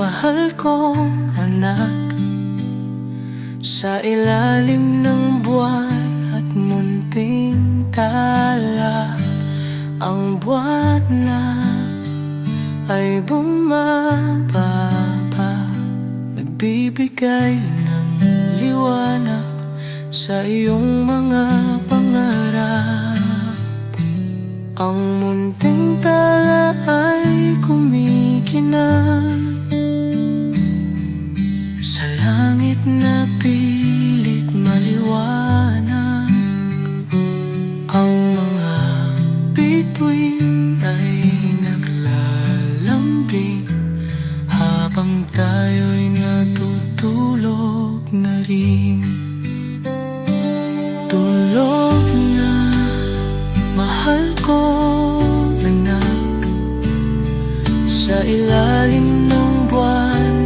mahal kong anak Sa ilalim ng buwan at munting tala Ang buwan na ay bumababa. Nagbibigay ng liwanag sa iyong mga pangarap. Ang munting bituin ay naglalambing Habang tayo'y natutulog na rin. Tulog na mahal kong anak. Sa ilalim ng buwan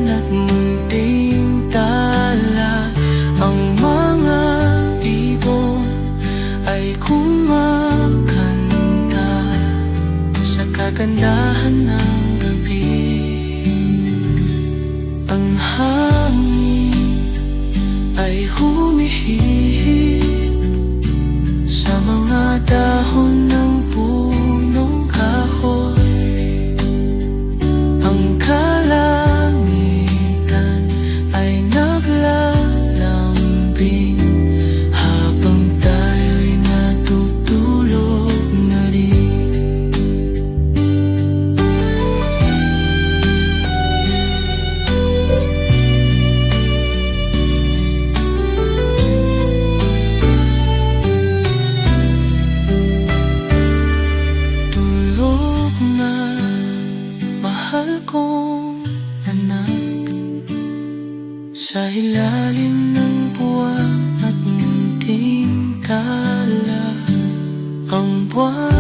Sa kagandahan ng gabi. Ang hangin ay humihip Sa ilalim ng buwan at munting tala Ang buwan